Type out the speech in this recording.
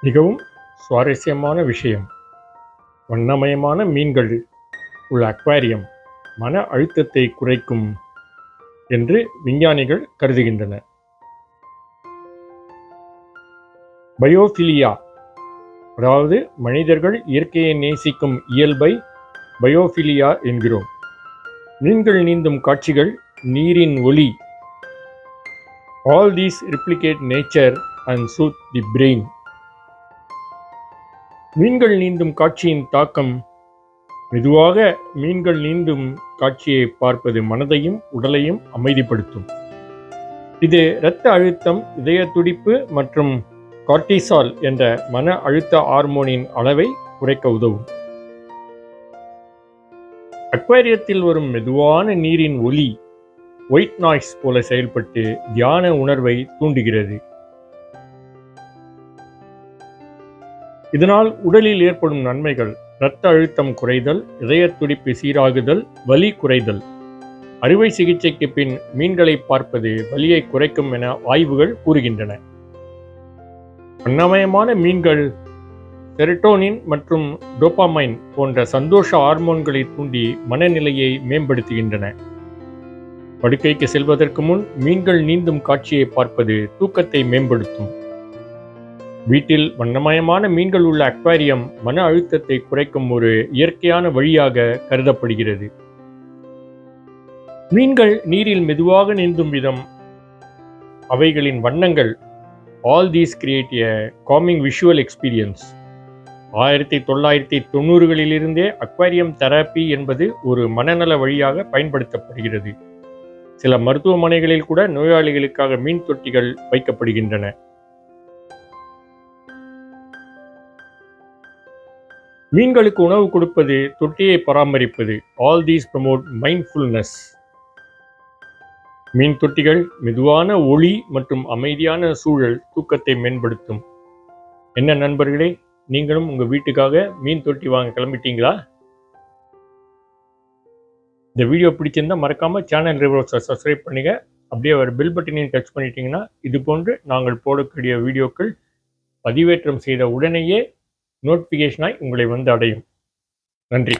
மிகவும் சுவாரஸ்யமான விஷயம். வண்ணமயமான மீன்கள் உள்ள அக்வாரியம் மன அழுத்தத்தை குறைக்கும் என்று விஞ்ஞானிகள் கருதுகின்றனர் பயோஃபிலியா அதாவது மனிதர்கள் இயற்கையை நேசிக்கும் இயல்பை பயோஃபிலியா என்கிறோம். மீன்கள் நீந்தும் காட்சிகள் நீரின் ஒளி. All these replicate nature and soothe the brain மீன்கள் நீந்தும் காட்சியின் தாக்கம். மெதுவாக மீன்கள் நீந்தும் காட்சியை பார்ப்பது மனதையும் உடலையும் அமைதிப்படுத்தும். இது இரத்த அழுத்தம் இதய துடிப்பு மற்றும் கார்டிசால் என்ற மன அழுத்த ஹார்மோனின் அளவை குறைக்க உதவும். அக்வாரியத்தில் வரும் மெதுவான நீரின் ஒலி ஒயிட் நாய்ஸ் போல செயல்பட்டு தியான உணர்வை தூண்டுகிறது. இதனால் உடலில் ஏற்படும் நன்மைகள் இரத்த அழுத்தம் குறைதல் இதய துடிப்பு சீராகுதல் வலி குறைதல். அறுவை சிகிச்சைக்கு பின் மீன்களை பார்ப்பது வலியை குறைக்கும் என ஆய்வுகள் கூறுகின்றன. வண்ணமயமான மீன்கள் செரட்டோனின் மற்றும் டோபாமைன் போன்ற சந்தோஷ ஹார்மோன்களை தூண்டி மனநிலையை மேம்படுத்துகின்றன. படுக்கைக்கு செல்வதற்கு முன் மீன்கள் நீந்தும் காட்சியை பார்ப்பது தூக்கத்தை மேம்படுத்தும். வீட்டில் வண்ணமயமான மீன்கள் உள்ள அக்வாரியம் மன அழுத்தத்தை குறைக்கும் ஒரு இயற்கையான வழியாக கருதப்படுகிறது. மீன்கள் நீரில் மெதுவாக நீந்தும் விதம் அவைகளின் வண்ணங்கள் all these create a calming visual experience ஆயிரத்தி தொள்ளாயிரத்தி தொண்ணூறுகளிலிருந்தே அக்வாரியம் தெரப்பி என்பது ஒரு மனநல வழியாக பயன்படுத்தப்படுகிறது. சில மருத்துவமனைகளில் கூட நோயாளிகளுக்காக மீன் தொட்டிகள் வைக்கப்படுகின்றன. மீன்களுக்கு உணவு கொடுப்பது தொட்டியை பராமரிப்பது ஆல் தீஸ் ப்ரமோட் மைண்ட்ஃபுல்னஸ் மீன் தொட்டிகள் மெதுவான ஒளி மற்றும் அமைதியான சூழல் தூக்கத்தை மேம்படுத்தும். என்ன நண்பர்களே நீங்களும் உங்கள் வீட்டுக்காக மீன் தொட்டி வாங்க கிளம்பிட்டீங்களா? இந்த வீடியோ பிடிச்சிருந்தா மறக்காம சேனல் ரிவர்ஸை சப்ஸ்கிரைப் பண்ணுங்கள் அப்படியே ஒரு பில் பட்டனையும் டச் பண்ணிட்டீங்கன்னா இது போன்று நாங்கள் போடக்கூடிய வீடியோக்கள் பதிவேற்றம் செய்த உடனேயே நோட்டிஃபிகேஷனாய் உங்களை வந்து அடையும். நன்றி.